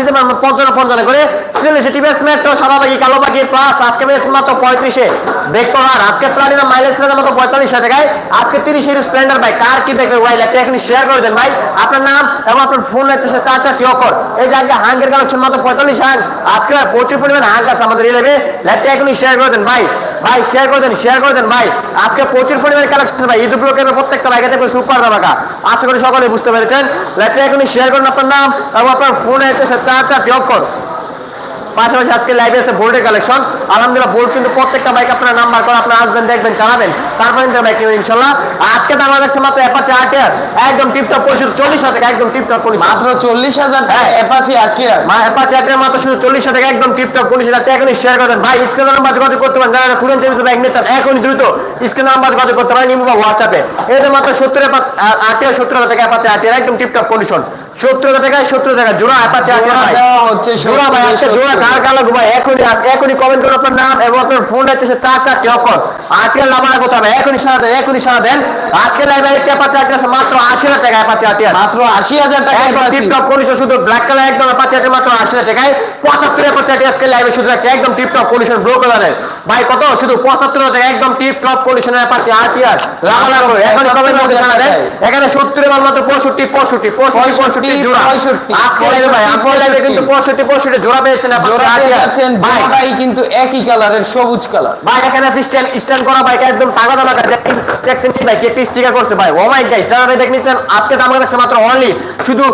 দিতে পারব পঞ্চান্ন পঞ্চান্ন করে। চল্লিশে টিভিএস মেট্রো সাদা বাকি, কালো বাকি প্লাস আজকে পেয়েছে মাত্র পঁয়ত্রিশে। আর আজকে প্লাটিনা মাইলেজ ছিল মাত্র পঁয়তাল্লিশ টাকায়। আজকে তিরিশের স্প্লেন্ডার ভাই, কার কি দেখবে? ভাই একটা এখানে শেয়ার করে দেন ভাই। আপনার নাম এবং আপনার ফোন হচ্ছে চার চারটি অকর এই যে আজকে হাঙ্গের কালেকশন মাত্র পঁয়তাল্লিশ হাঙ্গ আজকে প্রচুর পরিমাণে হাঙ্গ আছে আমাদের এই ল্যাপটা এখনই শেয়ার করে দেন ভাই। ভাই শেয়ার করে দেন শেয়ার করে দেন, ভাই। আজকে প্রচুর পরিমাণে কালেকশন ভাই। ঈদ ব্লকের প্রত্যেকটা ভাই দেখবে সুপার ধামাকা। আশা করি সকলে বুঝতে পেরেছেন। লাইভটা এখনই শেয়ার করুন আপনার নাম এবং আপনার ফোনে এসে চার চার পাশাপাশি আজকে লাইভে আছে ভোল্টের কালেকশন আলহামদুলিল্লাহ বোল্ড কিন্তু প্রত্যেকটা বাইক আপনারা নাম্বার করে আপনারা আসবেন দেখবেন চালাবেন তারপরে কিন্তু বাইক নেবেন ইনশাল্লাহ আজকে দাম যাচ্ছে মাত্র অ্যাপাচে আটের একদম টিপটপ পরিশোধ চল্লিশ হাজার একদম টিপটপ পরিশোধ। মাত্র চল্লিশ হাজার। অ্যাপাসি আট্রিয়ার মা অ্যাপাচে আটের মাত্র শুধু চল্লিশ হাজার একদম টিপটপ পরিশ হাজার টাকা এখনই শেয়ার করবেন ভাই স্ক্রিন নাম্বার যোগাযোগ করতে পারেন। যারা চেঞ্জ বাইক নিয়ে চান এখনই দ্রুত স্ক্রিন নাম্বার যোগাযোগ করতে পারেন ইমো বা হোয়াটসঅ্যাপে এদের মাত্র সত্তর আটের সত্তর হাজার টাকা অ্যাপাচে আটের একদম টিপটপ কন্ডিশন সত্তর টাকায় সত্তর টাকা। জোড়া অ্যাপাচে আটের জোড়া ভাই। হচ্ছে জোড়া ভাই আজকে জোড়া কার কালো ঘুমাই এখনই এখনই কমেন্ট করুন আপনার নাম এবং আপনার ফোন হচ্ছে চার চারটি অক্ষর আটিয়ার লাভানা করতে হবে এখনই সারা দেন এখনই সারা দেন। আজকে লাইব্রেরি টেপার চারটি আছে মাত্র আশি হাজার টাকা মাত্র আশি হাজার টাকা একদম টিপটপ শুধু ব্ল্যাক কালার একদম মাত্র আশি হাজার টাকায়। পঁচাত্তর আজকে লাইভে শুধু একদম টিপটপ কন্ডিশন ব্লু কালারের ভাই কত? শুধু পঁচাত্তর হাজার একদম টিপটপ কন্ডিশনের লাভানা করে এখনই কমেন্ট করতে সারা দেন। এখানে সত্তরের মাল মাত্র পঁয়ষট্টি পঁয়ষট্টি পঁয়ষট্টি জোড়া। আজকে লাইভে ভাই আজকে লাইভে কিন্তু পঁয়ষট্টি। পঁয়ষট্টি জোড়া পেয়েছেন জোড়া পেয়ে Artier। ভাই কিন্তু একই কালারের, সবুজ কালার। ভাই, এখানে স্ট্যান্ড স্ট্যান্ড করা বাইক একদম টাকা দাম ট্যাক্সি ভাই, কে স্টিকার করছে ভাই। ও মাই গাই যারা ভাই দেখ নিচ্ছেন আজকে দাম রাখছে মাত্র অনলি শুধু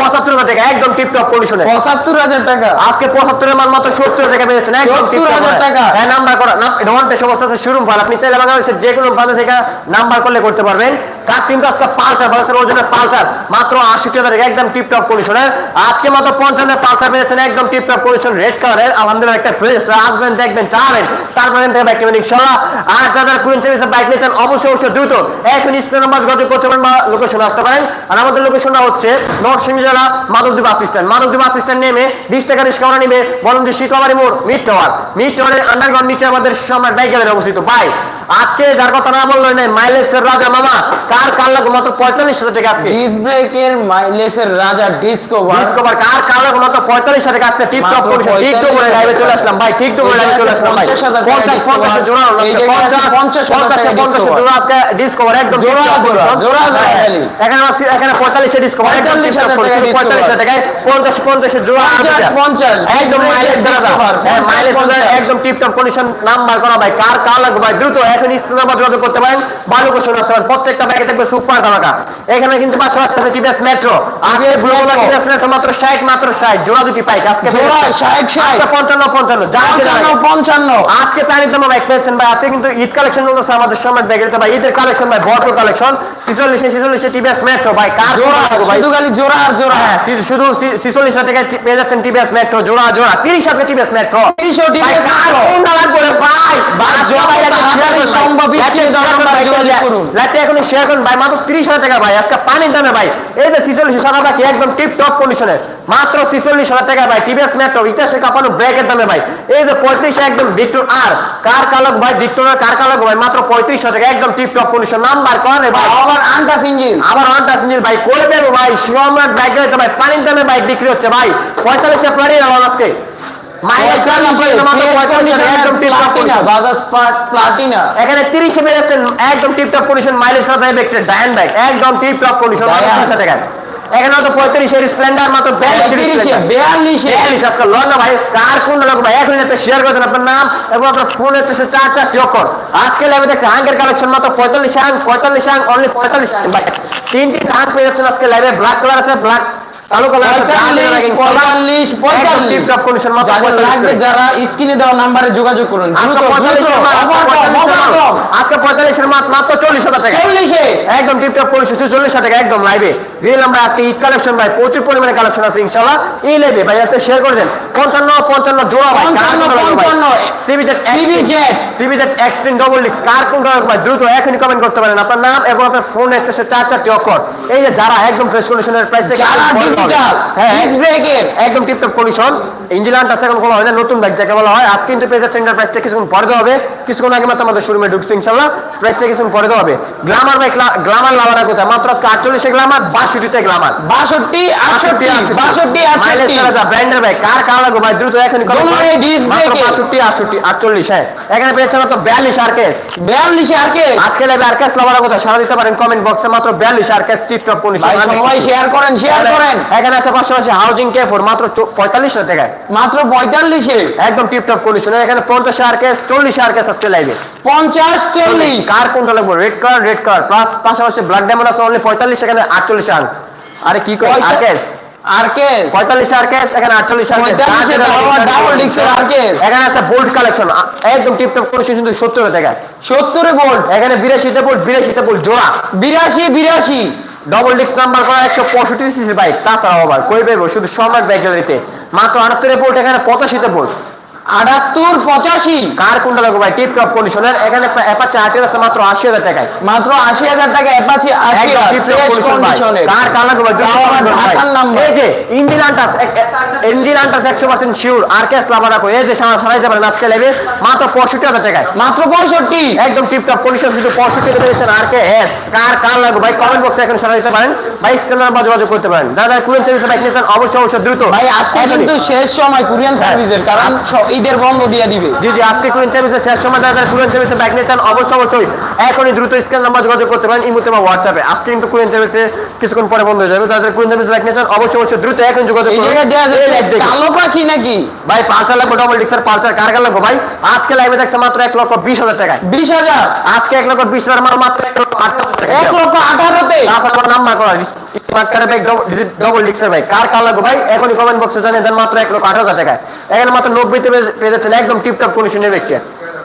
পঁচাত্তর হাজার টাকা একদম টিপটপ কন্ডিশনে পঁচাত্তর হাজার টাকা। আজকে পঁচাত্তরের মাল মাত্র সত্তর টাকা পেয়েছেন একদম 70,000 টাকা। হ্যাঁ নাম্বার করা নাম এটা সমস্ত আছে শোরুম ফাল আপনি চাইলে বাংলাদেশের যে কোনো প্রান্ত থেকে নাম্বার করলে করতে পারবেন। কাজ কিন্তু পালসার বাজার ওজনের পালসার। মাত্র আশি টাকা থেকে একদম টিপটপ কন্ডিশনের আজকে মাত্র পঞ্চান্নের পালসার পেয়েছেন একদম টিপটপ কন্ডিশন রেড কালারের আলহামদুলিল্লাহ একটা ফ্রেশ আসবেন দেখবেন চালাবেন। তারপরে থেকে বাইক নেবেন ইনশাল্লাহ। আর যারা কুইন বাইক নিয়েছেন অবশ্যই অবশ্যই দ্রুত। এখন স্ক্রিন নাম্বার যোগাযোগ করতে পারেন বা লোকেশনে আসতে পারেন। আর আমাদের লোকেশনটা হচ্ছে নরসিংহ জেলা মাধবদ্বীপ বাস স্ট্যান্ড স্ট্যান্ড নেমে বিশ টাকা রিক্সা নিবে বলুন যে শিকাবাড়ি মোড় মিড টাওয়ার মিড আন্ডারগ্রাউন্ড নিচে আমাদের সম্রাট ব্যাংকের অবস্থিত। ভাই আজকে যার কথা না বললেন নাই মাইলেজের রাজা মামা কার কার লাগবে মাত্র পঁয়তাল্লিশ হাজার টাকা আজকে ডিস ব্রেকের মাইলেজের রাজা ডিসকভার ডিসকভার কার কার লাগবে মাত্র পঁয়তাল্লিশ হাজার টাকা আজকে টিপ টপ করেছে ঠিক তো করে লাইভে চলে আসলাম ভাই ঠিক তো করে লাইভে চলে আসলাম ভাই 50,000 টাকা পঞ্চাশ Discover। পঞ্চাশ জোড়া এই জায়গায় আছে 50,000 টাকা জোড়া আজকে ডিসকভার একদম জোড়া জোড়া, জোড়া হ্যাঁ, খালি। এখানে আছে এখানে পঁয়তাল্লিশে ডিসকভার 45,000 টাকা Discover। পঁয়তাল্লিশ হাজার টাকায় পঞ্চাশ পঞ্চাশের জোড়া পঞ্চাশ, আছে। পঞ্চাশ। একদম মাইলেজ পঞ্চাশ, মাইলেজ। একদম টিপ টপ কন্ডিশন নাম্বার করা ভাই কার কার লাগবে ভাই দ্রুত এখন নাম্বার যোগাযোগ করতে পারেন। ভালো কোশ্চেন আসতে পারেন। প্রত্যেকটা ব্যাগে থাকবে সুপার ধামাকা। এখানে কিন্তু পাশাপাশি আছে টিভিএস মেট্রো। আগে ব্লু টিভিএস মেট্রো মাত্র 60 মাত্র 60 জোড়া দুটি পাইক। আজকে জোড়া 60, 60 আজকে 55 55 যা আছে পঞ্চান্ন ভাই। পঞ্চান্ন। আজকে প্রাণীর দাম বাইক পেয়েছেন ভাই। আছে কিন্তু ঈদ কালেকশন চলতেছে আমাদের সময় ব্যাগের ভাই ঈদের কালেকশন ভাই ভরপুর কালেকশন। 46 46 টিভিএস মেট্রো ভাই। কার জোড়া ভাই? জোড়া আর জোড়া। হ্যাঁ শুধু ছিচল্লিশ টাকায় পেয়ে যাচ্ছেন টিভিএস মেট্রো। জোড়া জোড়া। তিরিশ হাজার টিভিএস মেট্রো। 30 TVS ভাই, কার Metro। কোনটা লাগবে ভাই? ভাই, যত ভাই, এখনই share করুন ভাই, মাত্র 30,000 টাকা ভাই, আজকে পানির দামে ভাই। এই যে 46 সাদা বাকি, একদম টিপ-টপ কন্ডিশনের। মাত্র 46,000 টাকা ভাই, TVS Metro, ইতিহাসে কাঁপানো ব্রেকের দামে ভাই। এই যে 35 একদম ভিক্টর আর, কার কালক ভাই, ভিক্টরের কার কালক ভাই, মাত্র 35,000 টাকা, একদম টিপ-টপ কন্ডিশন। নাম্বার করেন রে ভাই। আবার আন্টাস ইঞ্জিন আবার ওয়ানটা সিঙ্গেল ভাই করে দেবো ভাই সম্রাট বাইক ভাই পানির দামে বাইক বিক্রি হচ্ছে ভাই পঁয়তাল্লিশে আজকে এখানে তিরিশে পেয়ে যাচ্ছেন একদম টিপটপ কন্ডিশন মাইলেজ সাথে দেখছেন ডায়ন বাইক একদম টিপটপ কন্ডিশন Diane। টাকা। এখানে তো পঁয়ত্রিশের স্প্লেন্ডার মাত্র বিয়াল্লিশ আজকে লন ভাই কার কোন লোক ভাই? এখন একটা শেয়ার করছেন আপনার নাম এবং আপনার ফোন হচ্ছে চার চার চক্কর আজকে লেবে দেখছে আঙ্কের কালেকশন মাত্র পঁয়তাল্লিশ আঙ্ক পঁয়তাল্লিশ আঙ্ক অনলি পঁয়তাল্লিশ আঙ্ক তিনটি আঙ্ক পেয়ে যাচ্ছেন আজকে লেবে ব্ল্যাক কালার আছে ব্ল্যাক কালো কালার পঁয়তাল্লিশ পঁয়তাল্লিশ পঁয়তাল্লিশ কন্ডিশন লাগবে যারা স্ক্রিনে দেওয়া নাম্বারে যোগাযোগ করুন। দ্রুত আজকে দ্রুত 45 মাত্র, অফার কম, অফার কম। আজকে পঁয়তাল্লিশের মাত্র মাত্র চল্লিশ হাজার টাকা। চল্লিশে? একদম টিপটপ পরিশেষ চল্লিশ টাকা একদম লাইভে রিয়েল আমরা আজকে ঈদ কালেকশন ভাই প্রচুর পরিমাণে কালেকশন আছে ইনশাল্লাহ এই লাইভে ভাই আপনি শেয়ার করে দেন। পঞ্চান্ন পঞ্চান্ন জোড়া ভাই পঞ্চান্ন, পঞ্চান্ন। CBZ CBZ CBZ double disc কার কোন ভাই? দ্রুত এখনই কমেন্ট করতে পারেন আপনার নাম এবং আপনার ফোন চার চারটি অক্ষর। এই যে যারা একদম ফ্রেশ কন্ডিশনের প্রাইস একদম টিপটপ কন্ডিশন আছে এখন হয় না নতুন বাইক যাকে বলা হয়। আজ কিন্তু পেয়ে যাচ্ছে প্রাইসটা কিছুক্ষণ পরে দেওয়া হবে। কিছুক্ষণ আগে মাত্র আমাদের শোরুমে ঢুকছে ইনশাল্লাহ প্রাইসটা কিছুক্ষণ পরে দেওয়া হবে। গ্লামার বাইক গ্লামার লাভার কোথায়? মাত্র আজকে আটচল্লিশে গ্লামার বাষট্টিতে গ্লামার বাষট্টি আটষট্টি বাষট্টি আটষট্টি। ব্র্যান্ডের ভাই কার কার লাগবে ভাই? দ্রুত এখনই কল দোনো এই disc brake এ। বাষট্টি আটষট্টি আটচল্লিশ হ্যাঁ। এখানে পেয়েছে মাত্র বিয়াল্লিশ আর কেস বিয়াল্লিশে আর আজকে আর কেস লাভার সারা দিতে পারেন কমেন্ট বক্সে মাত্র বিয়াল্লিশ আর কেস টিপ টপ ভাই সবাই শেয়ার করেন শেয়ার করেন। এখানে আছে পাশাপাশি হাউজিং কে ফোর মাত্র পঁয়তাল্লিশ টাকায়। মাত্র পঁয়তাল্লিশে? একদম টিপ টপ কন্ডিশনে এখানে পঞ্চাশ আর কেস চল্লিশ আর কেস আজকে লাইভে পঞ্চাশ চল্লিশ? কার কোনটা লাগবে? Red colour red colour plus পাশাপাশি ব্ল্যাক ডায়মন্ড আছে অনলি পঁয়তাল্লিশ এখানে আটচল্লিশ আর আরে কি করে আর কেস এখানে আটচল্লিশ আর কেস 45 এ তাও আবার double disc এর আর কেস। এখানে আছে বোল্ট কালেকশন একদম টিপ টপ কন্ডিশন কিন্তু সত্তর টাকা সত্তরে ভোল্ট এখানে বিরাশিতে বোল্ট বিরাশিতে বোল্ট জোড়া। বিরাশি বিরাশি। ডবল ডিস্ক নাম্বার করা একশো পঁয়ষট্টি সিসির বাইক তাছাড়াও আবার কই বেরবো শুধু সম্রাট বাইক মাত্র আটাত্তরে বোল্ট এখানে পঁচাশিতে বোল্ট আটাত্তর পঁচাশি। কার কোনটা লাগবে ভাই? টিপ টপ কন্ডিশনের এখানে অ্যাপাচে আটের আছে মাত্র আশি হাজার টাকায়। মাত্র আশি হাজার টাকা অ্যাপাচি আশি কার কার লাগবে। এই যে ইঞ্জিন আন্টাস ইঞ্জিন আন্টাস একশো পার্সেন্ট শিওর আর কেস লাভার রাখো? এই যে সারা- সারাইতে পারেন আজকে লেবে মাত্র পঁয়ষট্টি হাজার টাকায়। মাত্র পঁয়ষট্টি? একদম টিপ টপ কন্ডিশন শুধু পঁয়ষট্টি টাকা দিচ্ছেন আর কে? এস কার কার লাগবে ভাই? কমেন্ট বক্সে এখন সারা দিতে পারেন। ভাই স্ক্যানার বা যোগাযোগ করতে পারেন। যারা কুরেন সার্ভিসে বাইক নিয়েছেন। অবশ্যই অবশ্যই দ্রুত। ভাই আজকে কিন্তু শেষ সময় কুরিয়ান হ্যাঁ। সার্ভিসের কারণ ঈদের বন্ধ দিয়ে দিবে। জি জি আজকে কুইন সার্ভিসের শেষ সময় যারা যারা কুইন সার্ভিসে ব্যাক নিয়ে চান অবশ্যই অবশ্যই এখনই দ্রুত স্ক্যান নাম্বার যোগাযোগ করতে পারেন ইমোতে বা হোয়াটসঅ্যাপে আজকে কিন্তু কুইন সার্ভিসে কিছুক্ষণ পরে বন্ধ হয়ে যাবে। যাদের কুইন সার্ভিসে ব্যাক নিয়ে চান অবশ্যই অবশ্যই দ্রুত এখন যোগাযোগ করুন। এই যাচ্ছে live দেখুন। কালো পাখি নাকি? ভাই পাঁচ লাগবে ডবল ডিক্সার পালসার। কার কার লাগবে ভাই? আজকে লাইভে দেখছে মাত্র এক লক্ষ বিশ হাজার টাকায়। বিশ হাজার? আজকে এক লক্ষ বিশ হাজার মাত্র এক লক্ষ টাকা। এক লক্ষ আঠারোতে? তারপর নাম্বার করা স্মার্টকারের ব্যাগ ডবল ডিক্সের ভাই কার কার লাগবে ভাই? এখনই কমেন্ট বক্সে জানিয়ে দেন মাত্র এক লক্ষ আট হাজার টাকায়। এখানে মাত্র নব্বইতে পেয়ে যাচ্ছেন একদম টিপটপ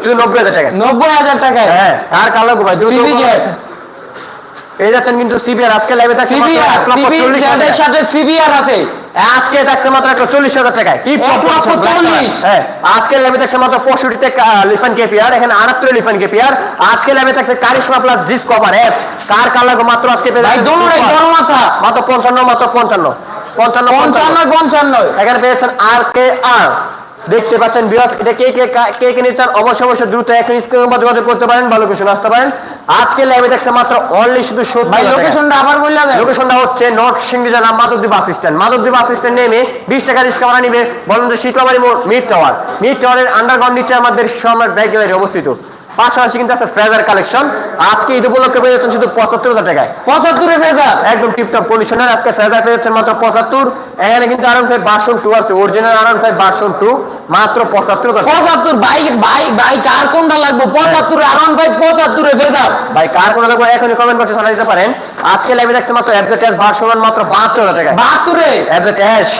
শুধু নব্বই হাজার টাকা নব্বই হাজার টাকায়? হ্যাঁ কার লাগবে ভাই দ্রুত যাচ্ছেন কিন্তু সিবিআর আজকে লাইভে থাকছে সিবিআর সাথে সিবিআর আছে। আজকে থাকছে মাত্র একটা চল্লিশ হাজার টাকায়। হ্যাঁ আজকে থাকছে মাত্র পঁয়ষট্টিতে লিফান কেপিআর এখানে আটাত্তর লিফান কেপিআর। আজকে থাকছে কারিশমা প্লাস ডিসকভার এফ কার কার লাগবে মাত্র আজকে পেয়ে মাত্র পঞ্চান্ন মাত্র পঞ্চান্ন। পঞ্চান্ন পঞ্চান্ন পঞ্চান্ন। পঞ্চান্ন। এখানে পেয়েছেন আর কে আর দেখতে পাচ্ছেন বিরাট এটা কে কে কে কে নিচ্ছেন অবশ্যই অবশ্যই দ্রুত এখন স্ক্রিনের উপর যোগাযোগ করতে পারেন বা লোকেশন আসতে পারেন। আজকে লাইভে দেখছে মাত্র অনলি শুধু ভাই লোকেশনটা আবার বললাম লোকেশনটা হচ্ছে নর্থ সিংড়ি জেলা Madhabdi bus stand Madhabdi bus stand নেমে বিশ টাকা রিক্সা ভাড়া নিবে বলেন যে শীতলাবাড়ি মিট মিড টাওয়ার মিড টাওয়ারের আন্ডারগ্রাউন্ড নিচে আমাদের সম্রাট ব্যাগ গ্যালারি অবস্থিত। পাশাপাশি কিন্তু আছে ফ্রেজার কালেকশন আজকে ঈদ উপলক্ষে পেয়ে যাচ্ছেন শুধু পঁচাত্তর হাজার টাকায়। পঁচাত্তরে ফেজার একদম টিপটপ কন্ডিশনের আজকে ফ্রেজার পেয়ে যাচ্ছেন মাত্র পঁচাত্তর। এখানে কিন্তু আরাম ফাইভ ভার্সন টু আছে অরিজিনাল আরাম ফাইভ ভার্সন টু মাত্র পঁচাত্তর পঁচাত্তর বাইক ভাই ভাই কার কোনটা লাগবে? পঁচাত্তরে আরাম ভাই পঁচাত্তরে ফেজার ভাই কার কোনো লাগবে এখনই কমেন্ট বক্সে জানিয়ে দিতে পারেন। আজকে লাইভে দেখছে মাত্র অ্যাপজেট এস ভার্সন মাত্র বাহাত্তর হাজার টাকায়। বাহাত্তরে? S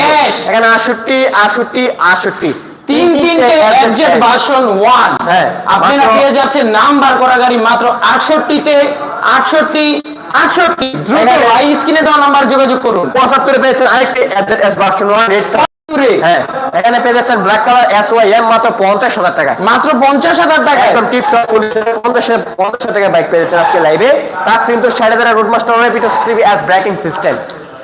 Dash। এখানে আটষট্টি আটষট্টি আটষট্টি। তিন তিনটে এফজেড ভার্সন ওয়ান হ্যাঁ, আপনারা পেয়ে যাচ্ছেন নাম্বার করা গাড়ি মাত্র আটষট্টিতে আটষট্টি আটষট্টি দ্রুত ভাই স্ক্রিনে দেওয়া নাম্বার যোগাযোগ করুন পঁচাত্তরে পেয়েছেন আরেকটি এস ভার্সন ওয়ান রেড হ্যাঁ এখানে পেয়ে যাচ্ছেন black colour S Y M মাত্র পঞ্চাশ হাজার টাকা মাত্র পঞ্চাশ হাজার টাকা একদম টিপ টপ কন্ডিশনে পঞ্চাশ পঞ্চাশ টাকা বাইক পেয়ে যাচ্ছেন আজকে লাইভে তার কিন্তু ষাট হাজার রুট মাস্টার পিটো CB S braking system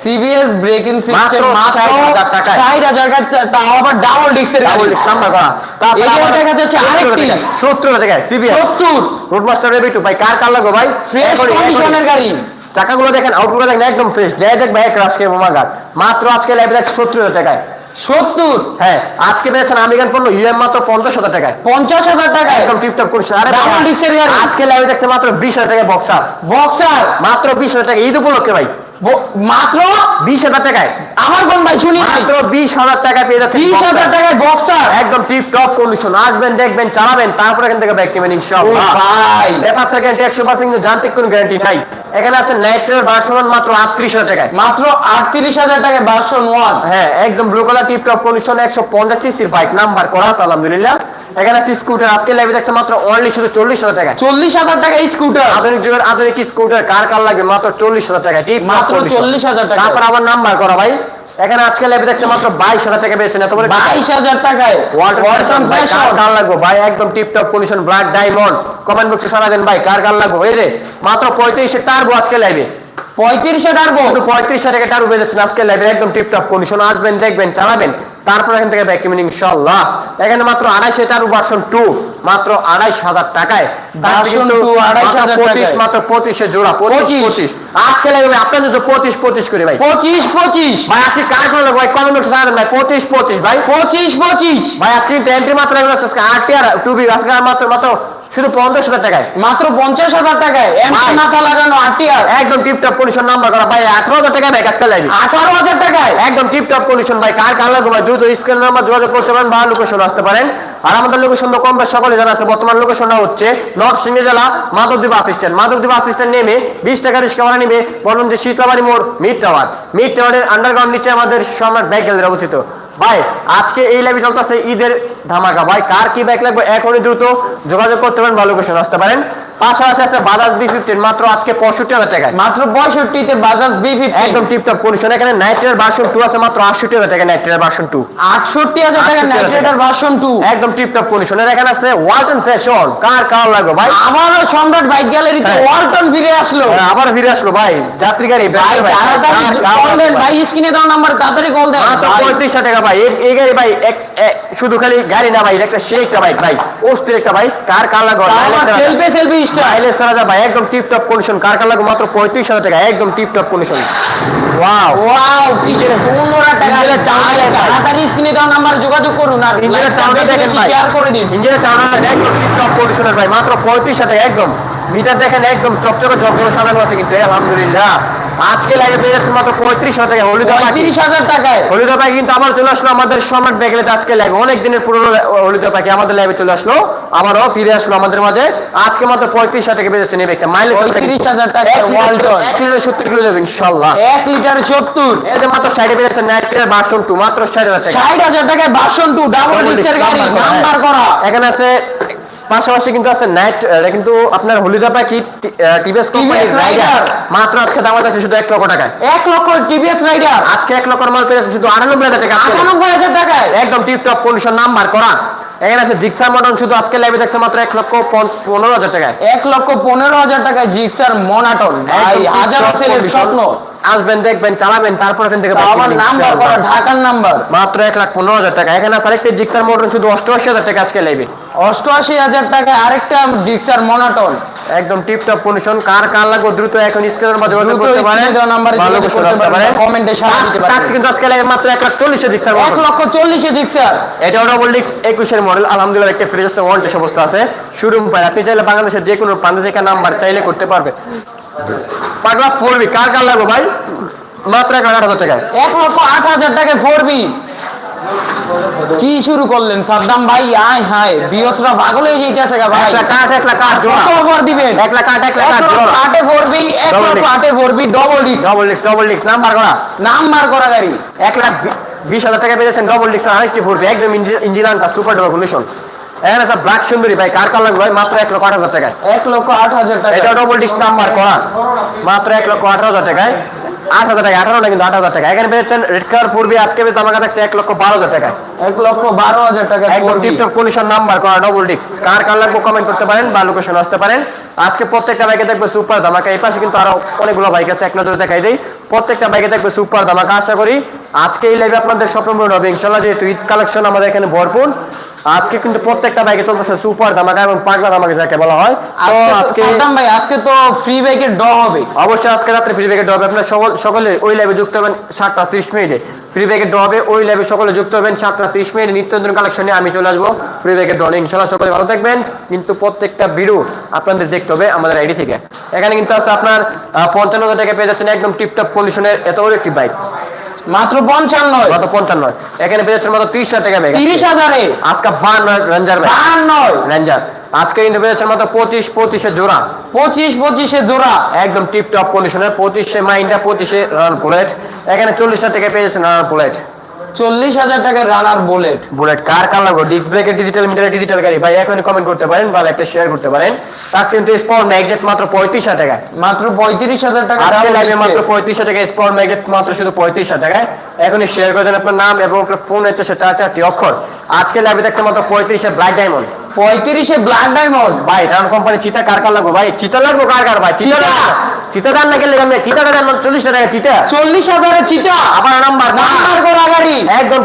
CBS braking system মাত্র মাত্র 60,000 টাকায়। ষাট টাকা তাও আবার ডাবল ডিস্কের ডাবল গাড়ি। নাম্বার করা। তারপরে আবার দেখা যাচ্ছে আরেকটি। টাকা, সত্তর টাকা সিবিএস সত্তর। রুট মাস্টার রেবিটু ভাই কার কার লাগো ভাই? ফ্রেশ কন্ডিশনের। গাড়ি। চাকাগুলো দেখেন আউটগুলো দেখেন একদম ফ্রেশ জয় দেখ ভাই এক বোমা ঘাট মাত্র আজকে লাইভ দেখ সত্তর হাজার টাকায়। সত্তর? হ্যাঁ আজকে পেয়েছেন আমেরিকান পণ্য ইউএম মাত্র পঞ্চাশ হাজার টাকায়। পঞ্চাশ হাজার টাকা একদম টিপটপ করছে। আরে disc গাড়ি। আজকে লাইভে দেখছে মাত্র বিশ হাজার টাকায় বক্সার বক্সার মাত্র বিশ হাজার টাকা ঈদ উপলক্ষে ভাই। মাত্র? বিশ হাজার টাকায়। আমার কোন ভাই শুনি। মাত্র বিশ হাজার টাকা পেয়ে যাচ্ছে বিশ হাজার টাকায় বক্সার একদম টিপ টপ কন্ডিশন আসবেন দেখবেন চালাবেন তারপর এখান থেকে ব্যাক নেবেন ও ইনশাআল্লাহ ভাই ব্যাপার সেকেন্ড একশো পার্সেন্ট যান্ত্রিক কোনো গ্যারান্টি নাই। এখানে আছে নাইট্রের ভার্সন মাত্র আটত্রিশ হাজার টাকায়। মাত্র আটত্রিশ হাজার টাকায় ভার্সন ওয়ান হ্যাঁ একদম blue colour tip top condition একশো পঞ্চাশ সিসির বাইক নাম্বার করা আছে আলহামদুলিল্লাহ। এখানে আছে স্কুটার আজকে লাইভে দেখছে মাত্র অনলি শুধু চল্লিশ হাজার টাকা চল্লিশ হাজার টাকা স্কুটার আধুনিক যুগের আধুনিক স্কুটার কার কার লাগবে মাত্র চল্লিশ হাজার টাকা টিপ মাত্র 40,000 টাকা। তারপর আমার নাম্বার করা ভাই। এখানে আজকে লাইভে দেখছে মাত্র বাইশ হাজার টাকা পেয়েছেন এত বড় বাইশ হাজার টাকায়। কার লাগবে? ভাই একদম tiptop condition black diamond comment বক্সে সারা দেন ভাই কার কার লাগবে? এই রে মাত্র পঁয়ত্রিশে টার্বো আজকে লাইভে পঁয়ত্রিশে টার্বো। শুধু টাকা টার উপরে যাচ্ছেন আজকে লাইভে একদম টিপটপ কন্ডিশন আসবেন দেখবেন চালাবেন। তারপর এখান থেকে ব্যাক কিমিন ইনশাল্লাহ এখানে মাত্র আড়াইশো টার ভার্সন টু মাত্র আড়াইশ হাজার টাকায়। Version 2 28,000 পঁচিশ মাত্র পঁচিশে জোড়া পঁচিশ পঁচিশ। আজকে লাইভে আপনার যদি পঁচিশ পঁচিশ করে ভাই। পঁচিশ পঁচিশ। ভাই আজকে কার করে ভাই কমেন্ট উঠে ভাই। পঁচিশ পঁচিশ ভাই। পঁচিশ পঁচিশ। ভাই আজকে এন্ট্রি মাত্র আজকে আট আর আজকে মাত্র মাত্র শুধু পঞ্চাশ হাজার টাকায়। মাত্র পঞ্চাশ হাজার টাকায় মাথা লাগানো আটিয়ার একদম টিপটপ কন্ডিশন নাম্বার করা। ভাই আঠারো হাজার টাকা ভাই আজকে লাইভে আঠারো হাজার টাকায়? একদম টিপটপ কন্ডিশন ভাই। কার কার লাগবে ভাই? দ্রুত স্ক্রিন নাম্বার যোগাযোগ করতে পারেন বা লোকেশন আসতে পারেন। আর আমাদের লোকেশন তো কম বেশ সকলে জানা আছে। বর্তমান লোকেশনটা হচ্ছে নরসিংহ জেলা Madhabdi bus stand Madhabdi bus stand নেমে বিশ টাকা রিক্সা ভাড়া নিবে বলুন যে শীতলাবাড়ি মোড় মিড টাওয়ার মিড টাওয়ারের আন্ডারগ্রাউন্ড নিচে আমাদের সম্রাট ব্যাগ গ্যালারি অবস্থিত। ভাই, আজকে এই লাইভে চলতেছে ঈদের ধামাকা। ভাই, কার কি ব্যাগ লাগবে? এখনই দ্রুত যোগাযোগ করতে পারেন ভালো করে আসতে পারেন। পাশাপাশি আছে বাজাজ বি ফিফটিন মাত্র আজকে পঁয়ষট্টি হাজার টাকায়। মাত্র পঁয়ষট্টিতে বাজাজ বি ফিফটি একদম টিপটপ কন্ডিশন এখানে নাইট্রের ভার্সন টু আছে মাত্র আটষট্টি হাজার টাকা নাইট্রের ভার্সন টু আটষট্টি হাজার টাকা 68,000 নাইট্রেটার ভার্সন টু একদম টিপটপ কন্ডিশনের এখানে আছে ওয়ালটন ফ্যাশন কার কার লাগবে ভাই? আবারও সম্রাট বাইক গ্যালারিতে। ওয়ালটন ফিরে আসলো। হ্যাঁ, আবার ফিরে আসলো ভাই। যাত্রী গাড়ি ভাই ভাই। স্ক্রিনে দাও নাম্বার তাড়াতাড়ি কল দেন। পঁয়ত্রিশ টাকা ভাই। এই- গাড়ি ভাই এক- শুধু খালি গাড়ি না ভাই এটা একটা সে একটা বাইক ভাই। অস্থির একটা বাইক কার কার লাগবে? সেলফি সেলফি স্টাইল মাইলেজ ছাড়া যা ভাই একদম টিপটপ কন্ডিশন কার কার মাত্র পঁয়ত্রিশ হাজার টাকা। একদম টিপটপ কন্ডিশন ওয়াও ওয়াও পিছনে পনেরো টাকা। ইঞ্জিনের চাউনি দেন ভাই। তাড়াতাড়ি স্ক্রিনে দাও নাম্বার যোগাযোগ করুন আর ইঞ্জিনের চাউনি দেখেন ভাই। শেয়ার করে দিন। ইঞ্জিনের চাউনি একদম টিপটপ কন্ডিশনের ভাই। মাত্র পঁয়ত্রিশ হাজার টাকা একদম। মিটার দেখেন একদম চকচকে চকচকে সাজানো আছে কিন্তু। আলহামদুলিল্লাহ। আজকে লাগে পেয়ে যাচ্ছে মাত্র পঁয়ত্রিশ হাজার টাকা। হলুদ পঁয়ত্রিশ হাজার টাকায়। হলুদ পাখি কিন্তু আবার চলে আসলো আমাদের সম্রাট ব্যাগেলে আজকে লাইভে অনেক দিনের পুরনো হলুদ পাখি আমাদের লাইভে চলে আসলো। আবারও ফিরে আসলো আমাদের মাঝে। আজকে মাত্র পঁয়ত্রিশ হাজার টাকা বেজেছে নেবে একটা মাইলেজ 35,000 টাকা। ওয়ালটন। এক লিটার সত্তর কিলো যাবে ইনশাল্লাহ। এক লিটার সত্তর। যে মাত্র সাইডে বেজেছে নাইট্রের বাসন টু মাত্র ষাট হাজার টাকা। ষাট হাজার টাকায় বাসন টু ডাবল গাড়ি নাম্বার। করা। এখানে আছে পাশাপাশি কিন্তু আছে নাইট এটা কিন্তু আপনার হলুদা পাখি টিভিএস কোম্পানি রাইডার মাত্র আজকে দাম আছে শুধু এক লক্ষ টাকায়। এক লক্ষ টিভিএস রাইডার আজকে এক লক্ষ মাল পেয়েছে শুধু আটানব্বই হাজার টাকা। আজকে। আটানব্বই হাজার টাকায়। একদম টিপটপ কন্ডিশন নাম্বার করা। এখানে আছে জিক্সার মডন শুধু আজকে লাইভে দেখছে মাত্র এক লক্ষ পন- পনেরো হাজার টাকায়। এক লক্ষ পনেরো হাজার টাকায় জিক্সার মনাটন ভাই হাজার ছেলের স্বপ্ন। আসবেন দেখবেন চালাবেন তারপর এখান থেকে আবার নাম্বার করা ঢাকার নাম্বার? মাত্র এক লাখ পনেরো হাজার টাকা। এখানে আরেকটা জিক্সার মডন শুধু অষ্টআশি হাজার টাকা আজকে লাইভে অষ্টআশি হাজার টাকায় আরেকটা জিক্সার মনাটন। একদম টিপটপ কন্ডিশন কার কার লাগবে দ্রুত এখন স্ক্রিনের মাধ্যমে যোগাযোগ করতে পারেন। নাম্বারে ভালো করে করতে পারেন, কমেন্টে সাড়া দিতে পারেন। কিন্তু আজকে লাইভে মাত্র এক লাখ চল্লিশে জিক্সার এক লক্ষ চল্লিশে জিক্সার। এটাও ডবল ডিস্ক একুশের মডেল। আলহামদুলিল্লাহ একটা ফ্রিজ আছে ওয়ারেন্টি অবস্থা আছে। শোরুম পায় আপনি চাইলে বাংলাদেশের যে কোনো প্রান্ত থেকে নাম্বার চাইলে করতে পারবে পাগলা ফোরবি কার কার লাগবে ভাই? মাত্র এক হাজার টাকায়। এক লক্ষ আট হাজার টাকায় ফোরবি। কি শুরু করলেন সাদ্দাম ভাই? আয় হায় বিয়সরা পাগল হয়ে যেতেছে গা ভাই। এক লাখ আট এক লাখ জোড়া। কত দিবেন? এক লাখ আট এক লাখ এক জোড়া। আটে ফোরবি এক। আটে ফোরবি double disc double disc double disc number করা। নাম্বার করা গাড়ি। এক লাখ বিশ হাজার টাকা পেয়েছেন ডবল ডিস্ক আরেকটি ফোরবি একদম ইঞ্জিন আনটা সুপার ডবল কন্ডিশন এখানে ব্ল্যাক সুন্দরী ভাই কার কার লাগবে ভাই? মাত্র এক লক্ষ আট হাজার টাকায়। এক লক্ষ আট হাজার টাকা। এটা ডবল ডিস্ক নাম্বার করা মাত্র এক লক্ষ আঠারো হাজার টাকায়। আট হাজার টাকা আঠারো না কিন্তু আট হাজার টাকা এখানে পেয়েছেন রেড কালার পূর্বে আজকে পেয়ে আমাকে থাকছে এক লক্ষ বারো হাজার এক লক্ষ বারো হাজার টাকা একদম টিপটপ নাম্বার করা ডবল ডিস্ক কার কার লাগবে কমেন্ট করতে পারেন বা লোকেশন আসতে পারেন। আজকে প্রত্যেকটা বাইকে দেখবে সুপার ধামাকা এই পাশে কিন্তু আরও অনেকগুলো বাইক আছে এক নজরে দেখাই দেই। প্রত্যেকটা বাইকে দেখবে সুপার ধামাকা আশা করি। আজকে এই লাইভে আপনাদের স্বপ্ন পূরণ হবে। ইনশাল্লাহ যেহেতু ঈদ কালেকশন আমাদের এখানে ভরপুর। আজকে কিন্তু প্রত্যেকটা বাইকে চলতেছে সুপার ধামাকা এবং পাগলা ধামাকা যাকে বলা হয়। তো আজকে সাদ্দাম ভাই আজকে তো ফ্রি বাইকের ড হবে। অবশ্যই আজকে রাত্রে ফ্রি ব্যাগের হবে। আপনার সকল ওই লাইভে যুক্ত হবেন সাতটা ত্রিশ মিনিটে। ফ্রি ব্যাগের হবে ওই লাইভে সকলে যুক্ত হবেন সাতটা ত্রিশ মিনিটে। নিত্য নতুন কালেকশন আমি চলে আসব। ফ্রি ব্যাগের ডলে ইনশাল্লাহ সকলে ভালো থাকবেন। কিন্তু প্রত্যেকটা ভিডিও আপনাদের দেখতে হবে আমাদের আইডি থেকে। এখানে কিন্তু আছে আপনার পঞ্চান্ন হাজার টাকা পেয়ে যাচ্ছেন একদম টিপটপ কন্ডিশনের এত বড় একটি বাইক মাত্র পঞ্চান্ন। মাত্র পঞ্চান্ন। এখানে পেয়ে মাত্র তিরিশ হাজার টাকা তিরিশ হাজারে? আজকে বান রেঞ্জার বান্ন। রেঞ্জার। আজকে কিন্তু যাচ্ছেন মাত্র পঁচিশ পঁচিশে জোড়া। পঁচিশ পঁচিশে জোড়া। একদম টিপটপ কন্ডিশনে পঁচিশে মাইন্ডা পঁচিশে রান প্লেট এখানে চল্লিশ হাজার টাকা পেয়ে যাচ্ছেন রান বুলেট চল্লিশ হাজার টাকার রানার বুলেট। বুলেট কার কার লাগবে? ডিস্ক ব্রেকের ডিজিটাল মিটারের ডিজিটাল গাড়ি। ভাই এখনই কমেন্ট করতে পারেন বা একটা শেয়ার করতে পারেন। তার কিন্তু স্পর ম্যাগনেট মাত্র পঁয়ত্রিশ হাজার টাকায়। মাত্র পঁয়ত্রিশ হাজার টাকা double লাইভে মাত্র পঁয়ত্রিশ হাজার টাকা স্পর ম্যাগনেট মাত্র শুধু পঁয়ত্রিশ হাজার টাকায়। এখনই শেয়ার করে দেন আপনার নাম এবং আপনার ফোন হচ্ছে সে চার চারটি অক্ষর। আজকে লাইভে দেখতে মাত্র পঁয়ত্রিশে ব্ল্যাক ডায়মন্ড পঁয়ত্রিশে ব্ল্যাক ডায়মন্ড ভাই রান কোম্পানি চিতা কার কার লাগবে ভাই? চিতা লাগবে কার কার ভাই? চিতা চিতা। দান না গেলে আমি চিতাটা দাম চল্লিশ টাকা চিতা। চল্লিশ হাজারের চিটা আবার নাম্বার নাম্বার। করা গাড়ি একদম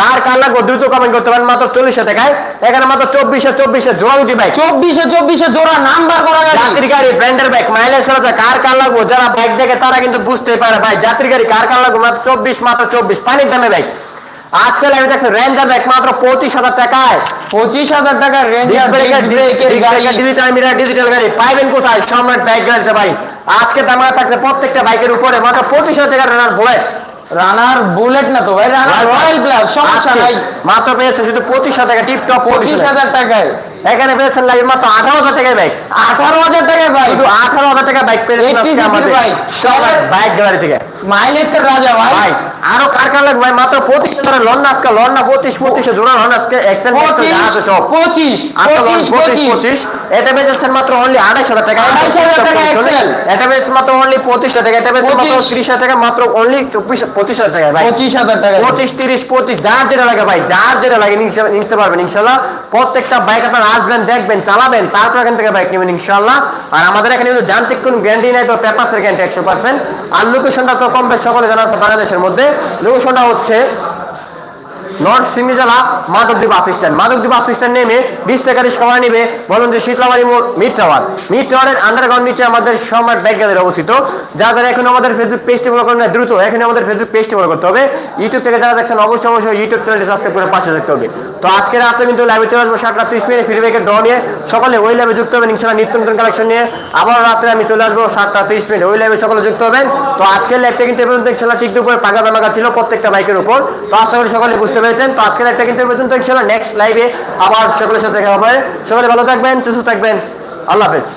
কার কার লাগবে দ্রুত কমেন্ট করতে পারেন মাত্র চল্লিশে টাকায়। এখানে মাত্র চব্বিশে চব্বিশে জোড়া দুটি বাইক চব্বিশে চব্বিশে জোড়া নাম্বার করা গাড়ি যাত্রী গাড়ি ব্র্যান্ডের বাইক মাইলেজ কার কার লাগবে? যারা বাইক দেখে তারা কিন্তু বুঝতে পারে ভাই যাত্রী গাড়ি কার কার লাগবে? মাত্র চব্বিশ মাত্র চব্বিশ পানির দামে বাইক আজকাল আমি দেখছি রেঞ্জার বাইক মাত্র পঁচিশ হাজার টাকায়। পঁচিশ হাজার টাকার রেঞ্জার ডিজিটাল গাড়ি ডিজিটাল গাড়ি পাইবেন কোথায়? সম্রাট বাইক গাড়িতে ভাই। আজকে দাম থাকছে প্রত্যেকটা বাইকের উপরে মাত্র পঁচিশ হাজার টাকার রানার বুলেট রানার বুলেট না তো ভাই রানার রয়্যাল প্লাস সমস্যা নাই। মাত্র পেয়েছে শুধু পঁচিশ হাজার টাকা টিপ টপ পঁচিশ হাজার টাকায়। এখানে পেয়েছেন লাগে মাত্র আঠারো হাজার টাকায় বাইক আঠারো হাজার টাকায় ভাই। শুধু আঠারো হাজার টাকা বাইক পেয়েছেন 80 আজকে cc বাইক। সবার বাইক গাড়ি থেকে। মাইলেজের রাজা ভাই। ভাই আরও কার কার লাগবে ভাই? মাত্র পঁচিশ হাজার লন্ডন আজকে লন্ডন পঁচিশ পঁচিশে জোড়া লন্ডন আজকে এক্সেল পঁচিশ আছে সব। পঁচিশ আচ্ছা, পঁচিশ পঁচিশ পঁচিশ। পঁচিশ। এটা বেচেছেন মাত্র অনলি আড়াইশ হাজার টাকা। 28,000 টাকা Excel। এটা মাত্র অনলি পঁচিশ হাজার টাকা। এটা মাত্র 25 ত্রিশ হাজার টাকা মাত্র অনলি চব্বিশ পঁচিশ হাজার টাকা ভাই। পঁচিশ হাজার টাকা। পঁচিশ তিরিশ পঁচিশ যার যেটা লাগে ভাই যার যেটা লাগে নিতে- নিতে পারবেন ইনশাল্লাহ। প্রত্যেকটা বাইক আপনার আসবেন দেখবেন চালাবেন তারপর এখান থেকে বাইক নেবেন ইনশাল্লাহ। আর আমাদের এখানে কিন্তু যান্ত্রিক কোনো গ্যারান্টি নাই তো পেপারসের গ্যারান্টি একশো পার্সেন্ট আর লোকেশনটা তো কম বেশ সকলে জানা আছে বাংলাদেশের মধ্যে। লোকেশনটা হচ্ছে নর্থ সিংড়ি জেলা বাস স্ট্যান্ড। বাস স্ট্যান্ড নেমে বিশ বলুন যে শীতলাবাড়ি মোড় টাওয়ার। মিড টাওয়ারের আন্ডারগ্রাউন্ড নিচে আমাদের যাদের এখন আমাদের ফেসবুক পেজটি ফলো করেন দ্রুত এখন আমাদের ফেসবুক পেজটি ফলো করতে হবে। ইউটিউব থেকে যারা দেখছেন, অবশ্যই অবশ্যই ইউটিউব চ্যানেলটি সাবস্ক্রাইব করে পাশে দেখতে হবে। তো আজকে রাতে কিন্তু লাইভে চলে আসব সাতটা ত্রিশ মিনিট ফিডব্যাকের ড্র নিয়ে। সকলে ওই লাইভে যুক্ত হবেন, ইনশাল্লাহ নিত্য নতুন কালেকশন নিয়ে। আবার রাত্রে আমি চলে আসব সাতটা ত্রিশ মিনিট, ওই লাইভে সকলে যুক্ত হবেন। তো আজকের লাইভটা কিন্তু পর্যন্ত ইনশাল্লাহ ঠিক দুপুরে পাকা দামাকা ছিল প্রত্যেকটা বাইকের উপর। তো আশা করি সকলে বুঝতে পেরেছেন। তো আজকের লাইভটা কিন্তু পর্যন্ত ইনশাল্লাহ নেক্সট লাইভে আবার সকলের সাথে দেখা হবে। সকলে ভালো থাকবেন, সুস্থ থাকবেন। আল্লাহ হাফেজ।